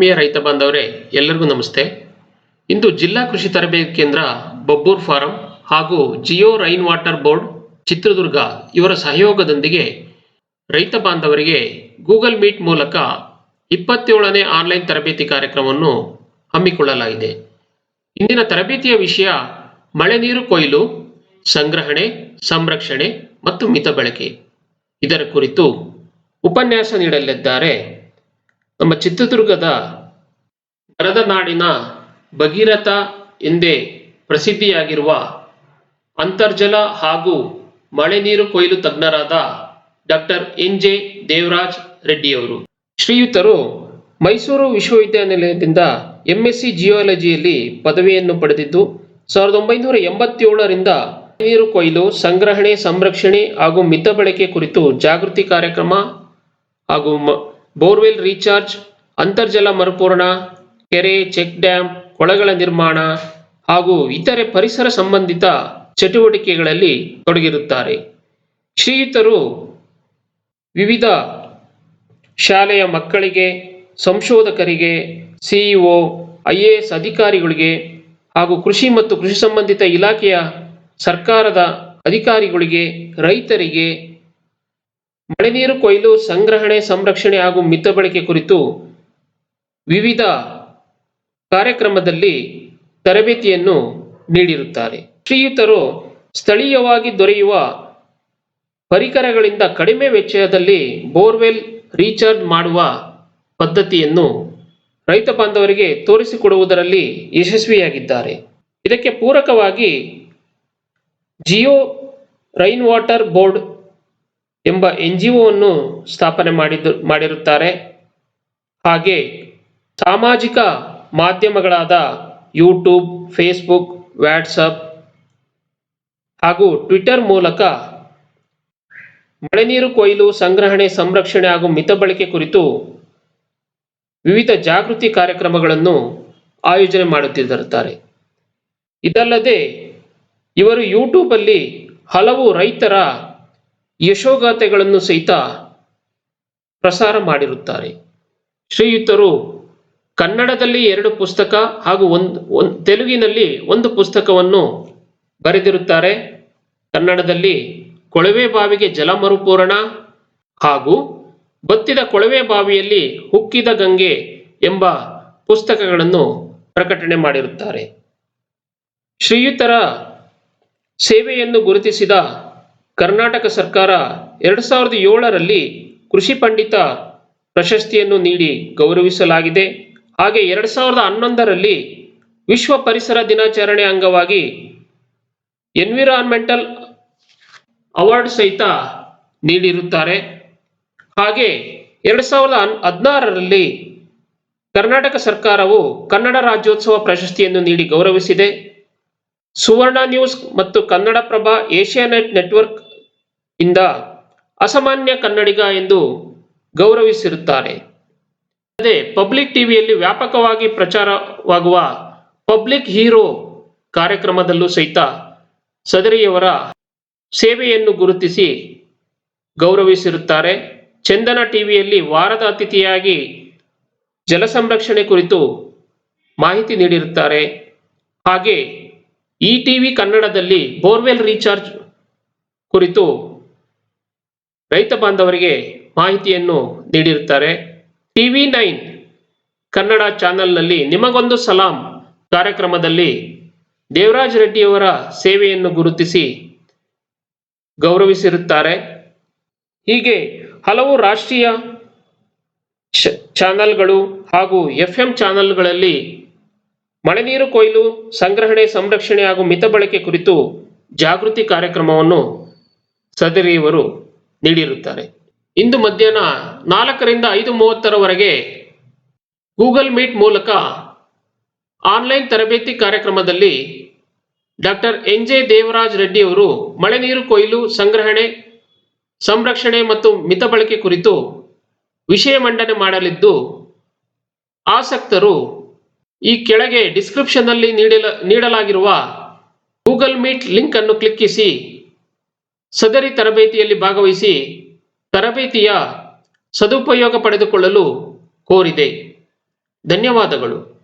ಆತ್ಮೀಯ ರೈತ ಬಾಂಧವರೇ ಎಲ್ಲರಿಗೂ ನಮಸ್ತೆ. ಇಂದು ಜಿಲ್ಲಾ ಕೃಷಿ ತರಬೇತಿ ಕೇಂದ್ರ ಬಬ್ಬೂರ್ ಫಾರಂ ಹಾಗೂ Geo rain water board Chitradurga ಇವರ ಸಹಯೋಗದೊಂದಿಗೆ ರೈತ ಬಾಂಧವರಿಗೆ ಗೂಗಲ್ ಮೀಟ್ ಮೂಲಕ ಇಪ್ಪತ್ತೇಳನೇ ಆನ್ಲೈನ್ ತರಬೇತಿ ಕಾರ್ಯಕ್ರಮವನ್ನು ಹಮ್ಮಿಕೊಳ್ಳಲಾಗಿದೆ. ಇಂದಿನ ತರಬೇತಿಯ ವಿಷಯ ಮಳೆ ನೀರು ಕೊಯ್ಲು, ಸಂಗ್ರಹಣೆ, ಸಂರಕ್ಷಣೆ ಮತ್ತು ಮಿತ ಬಳಕೆ ಇದರ ಕುರಿತು ಉಪನ್ಯಾಸ ನೀಡಲಿದ್ದಾರೆ ನಮ್ಮ ಚಿತ್ರದುರ್ಗದ ಮರದ ನಾಡಿನ ಭಗೀರಥ ಎಂದೇ ಪ್ರಸಿದ್ಧಿಯಾಗಿರುವ ಅಂತರ್ಜಲ ಹಾಗೂ ಮಳೆ ನೀರು ಕೊಯ್ಲು ತಜ್ಞರಾದ ಡಾಕ್ಟರ್ ಎನ್ ಜೆ ದೇವರಾಜ್ ರೆಡ್ಡಿಯವರು. ಶ್ರೀಯುತರು ಮೈಸೂರು ವಿಶ್ವವಿದ್ಯಾನಿಲಯದಿಂದ ಎಂಎಸ್ಸಿ ಜಿಯಾಲಜಿಯಲ್ಲಿ ಪದವಿಯನ್ನು ಪಡೆದಿದ್ದು, ಸಾವಿರದ ಒಂಬೈನೂರ ಎಂಬತ್ತೇಳರಿಂದ ನೀರು ಕೊಯ್ಲು, ಸಂಗ್ರಹಣೆ, ಸಂರಕ್ಷಣೆ ಹಾಗೂ ಮಿತ ಬಳಕೆ ಕುರಿತು ಜಾಗೃತಿ ಕಾರ್ಯಕ್ರಮ ಹಾಗೂ ಬೋರ್ವೆಲ್ ರೀಚಾರ್ಜ್, ಅಂತರ್ಜಲ ಮರುಪೂರಣ, ಕೆರೆ, ಚೆಕ್ ಡ್ಯಾಂ, ಕೊಳಗಳ ನಿರ್ಮಾಣ ಹಾಗೂ ಇತರೆ ಪರಿಸರ ಸಂಬಂಧಿತ ಚಟುವಟಿಕೆಗಳಲ್ಲಿ ತೊಡಗಿರುತ್ತಾರೆ. ಶ್ರೀಯುತರು ವಿವಿಧ ಶಾಲೆಯ ಮಕ್ಕಳಿಗೆ, ಸಂಶೋಧಕರಿಗೆ ಸಿಇಒ ಐ ಎ ಎಸ್ ಅಧಿಕಾರಿಗಳಿಗೆ ಹಾಗೂ ಕೃಷಿ ಮತ್ತು ಕೃಷಿ ಸಂಬಂಧಿತ ಇಲಾಖೆಯ ಸರ್ಕಾರದ ಅಧಿಕಾರಿಗಳಿಗೆ, ರೈತರಿಗೆ ಮಳೆ ನೀರು ಕೊಯ್ಲು, ಸಂಗ್ರಹಣೆ, ಸಂರಕ್ಷಣೆ ಹಾಗೂ ಮಿತ ಬಳಕೆ ಕುರಿತು ವಿವಿಧ ಕಾರ್ಯಕ್ರಮದಲ್ಲಿ ತರಬೇತಿಯನ್ನು ನೀಡಿರುತ್ತಾರೆ. ಶ್ರೀಯುತರು ಸ್ಥಳೀಯವಾಗಿ ದೊರೆಯುವ ಪರಿಕರಗಳಿಂದ ಕಡಿಮೆ ವೆಚ್ಚದಲ್ಲಿ ಬೋರ್ವೆಲ್ ರೀಚಾರ್ಜ್ ಮಾಡುವ ಪದ್ಧತಿಯನ್ನು ರೈತ ಬಾಂಧವರಿಗೆ ತೋರಿಸಿಕೊಡುವುದರಲ್ಲಿ ಯಶಸ್ವಿಯಾಗಿದ್ದಾರೆ. ಇದಕ್ಕೆ ಪೂರಕವಾಗಿ ಜಿಯೋ ರೈನ್ ವಾಟರ್ ಬೋರ್ಡ್ ಎಂಬ ಎನ್ ಜಿ ಒವನ್ನು ಸ್ಥಾಪನೆ ಮಾಡಿದ್ದು, ಮಾಡಿರುತ್ತಾರೆ. ಹಾಗೆ ಸಾಮಾಜಿಕ ಮಾಧ್ಯಮಗಳಾದ ಯೂಟ್ಯೂಬ್ ಫೇಸ್ಬುಕ್ ವ್ಯಾಟ್ಸಪ್ ಹಾಗೂ ಟ್ವಿಟರ್ ಮೂಲಕ ಮಳೆ ನೀರು ಕೊಯ್ಲು, ಸಂಗ್ರಹಣೆ, ಸಂರಕ್ಷಣೆ ಹಾಗೂ ಮಿತ ಬಳಕೆ ಕುರಿತು ವಿವಿಧ ಜಾಗೃತಿ ಕಾರ್ಯಕ್ರಮಗಳನ್ನು ಆಯೋಜನೆ ಮಾಡುತ್ತಿರುತ್ತಾರೆ. ಇದಲ್ಲದೆ ಇವರು ಯೂಟ್ಯೂಬಲ್ಲಿ ಹಲವು ರೈತರ ಯಶೋಗಾಥೆಗಳನ್ನು ಸಹಿತ ಪ್ರಸಾರ ಮಾಡಿರುತ್ತಾರೆ. ಶ್ರೀಯುತರು ಕನ್ನಡದಲ್ಲಿ ಎರಡು ಪುಸ್ತಕ ಹಾಗೂ ಒಂದು ಒಂದು, ತೆಲುಗಿನಲ್ಲಿ ಒಂದು ಪುಸ್ತಕವನ್ನು ಬರೆದಿರುತ್ತಾರೆ. ಕನ್ನಡದಲ್ಲಿ ಕೊಳವೆ ಬಾವಿಗೆ ಜಲ ಮರುಪೂರಣ ಹಾಗೂ ಬತ್ತಿದ ಕೊಳವೆ ಬಾವಿಯಲ್ಲಿ ಹುಕ್ಕಿದ ಗಂಗೆ ಎಂಬ ಪುಸ್ತಕಗಳನ್ನು ಪ್ರಕಟಣೆ ಮಾಡಿರುತ್ತಾರೆ. ಶ್ರೀಯುತರ ಸೇವೆಯನ್ನು ಗುರುತಿಸಿದ ಕರ್ನಾಟಕ ಸರ್ಕಾರ ಎರಡು ಸಾವಿರದ ಏಳರಲ್ಲಿ ಕೃಷಿ ಪಂಡಿತ ಪ್ರಶಸ್ತಿಯನ್ನು ನೀಡಿ ಗೌರವಿಸಲಾಗಿದೆ. ಹಾಗೆ ಎರಡು ಸಾವಿರದ ಹನ್ನೊಂದರಲ್ಲಿ ವಿಶ್ವ ಪರಿಸರ ದಿನಾಚರಣೆ ಅಂಗವಾಗಿ ಎನ್ವಿರಾನ್ಮೆಂಟಲ್ ಅವಾರ್ಡ್ ಸಹಿತ ನೀಡಿರುತ್ತಾರೆ. ಹಾಗೆ ಎರಡು ಸಾವಿರದ ಹದಿನಾರರಲ್ಲಿ ಕರ್ನಾಟಕ ಸರ್ಕಾರವು ಕನ್ನಡ ರಾಜ್ಯೋತ್ಸವ ಪ್ರಶಸ್ತಿಯನ್ನು ನೀಡಿ ಗೌರವಿಸಿದೆ. ಸುವರ್ಣ ನ್ಯೂಸ್ ಮತ್ತು ಕನ್ನಡಪ್ರಭ ಏಷ್ಯಾನೆಟ್ ನೆಟ್ವರ್ಕ್ ಇಂದ ಅಸಾಮಾನ್ಯ ಕನ್ನಡಿಗ ಎಂದು ಗೌರವಿಸಿರುತ್ತಾರೆ. ಅದೇ ಪಬ್ಲಿಕ್ ಟಿವಿಯಲ್ಲಿ ವ್ಯಾಪಕವಾಗಿ ಪ್ರಚಾರವಾಗುವ ಪಬ್ಲಿಕ್ ಹೀರೋ ಕಾರ್ಯಕ್ರಮದಲ್ಲೂ ಸಹಿತ ಸದರಿಯವರ ಸೇವೆಯನ್ನು ಗುರುತಿಸಿ ಗೌರವಿಸಿರುತ್ತಾರೆ. ಚಂದನ ಟಿವಿಯಲ್ಲಿ ವಾರದ ಅತಿಥಿಯಾಗಿ ಜಲ ಸಂರಕ್ಷಣೆ ಕುರಿತು ಮಾಹಿತಿ ನೀಡಿರುತ್ತಾರೆ. ಹಾಗೆ ಇ ಟಿವಿ ಕನ್ನಡದಲ್ಲಿ ಬೋರ್ವೆಲ್ ರೀಚಾರ್ಜ್ ಕುರಿತು ರೈತ ಬಾಂಧವರಿಗೆ ಮಾಹಿತಿಯನ್ನು ನೀಡಿರುತ್ತಾರೆ. ಟಿವಿ ನೈನ್ ಕನ್ನಡ ಚಾನೆಲ್ನಲ್ಲಿ ನಿಮಗೊಂದು ಸಲಾಂ ಕಾರ್ಯಕ್ರಮದಲ್ಲಿ ದೇವರಾಜ್ ರೆಡ್ಡಿಯವರ ಸೇವೆಯನ್ನು ಗುರುತಿಸಿ ಗೌರವಿಸಿರುತ್ತಾರೆ. ಹೀಗೆ ಹಲವು ರಾಷ್ಟ್ರೀಯ ಚಾನಲ್ಗಳು ಚಾನೆಲ್ಗಳು ಹಾಗೂ ಎಫ್ ಎಂ ಚಾನೆಲ್ಗಳಲ್ಲಿ ಮಳೆ ನೀರು ಕೊಯ್ಲು, ಸಂಗ್ರಹಣೆ, ಸಂರಕ್ಷಣೆ ಹಾಗೂ ಮಿತ ಬಳಕೆ ಕುರಿತು ಜಾಗೃತಿ ಕಾರ್ಯಕ್ರಮವನ್ನು ಸದರಿಯವರು ನೀಡಿರುತ್ತಾರೆ. ಇಂದು ಮಧ್ಯಾಹ್ನ ನಾಲ್ಕರಿಂದ ಐದು ಮೂವತ್ತರವರೆಗೆ ಗೂಗಲ್ ಮೀಟ್ ಮೂಲಕ ಆನ್ಲೈನ್ ತರಬೇತಿ ಕಾರ್ಯಕ್ರಮದಲ್ಲಿ doctor N J Devaraj Reddy ಅವರು ಮಳೆ ನೀರು ಕೊಯ್ಲು, ಸಂಗ್ರಹಣೆ, ಸಂರಕ್ಷಣೆ ಮತ್ತು ಮಿತ ಬಳಕೆ ಕುರಿತು ವಿಷಯ ಮಂಡನೆ ಮಾಡಲಿದ್ದು ಆಸಕ್ತರು ಈ ಕೆಳಗೆ ಡಿಸ್ಕ್ರಿಪ್ಷನ್ನಲ್ಲಿ ನೀಡಲ, ನೀಡಲಾಗಿರುವ ಗೂಗಲ್ ಮೀಟ್ ಲಿಂಕ್ ಅನ್ನು ಕ್ಲಿಕ್ಕಿಸಿ. ಸದರಿ ತರಬೇತಿಯಲ್ಲಿ ಭಾಗವಹಿಸಿ. ತರಬೇತಿಯ ಸದುಪಯೋಗ ಪಡೆದುಕೊಳ್ಳಲು ಕೋರಿದೆ. ಧನ್ಯವಾದಗಳು.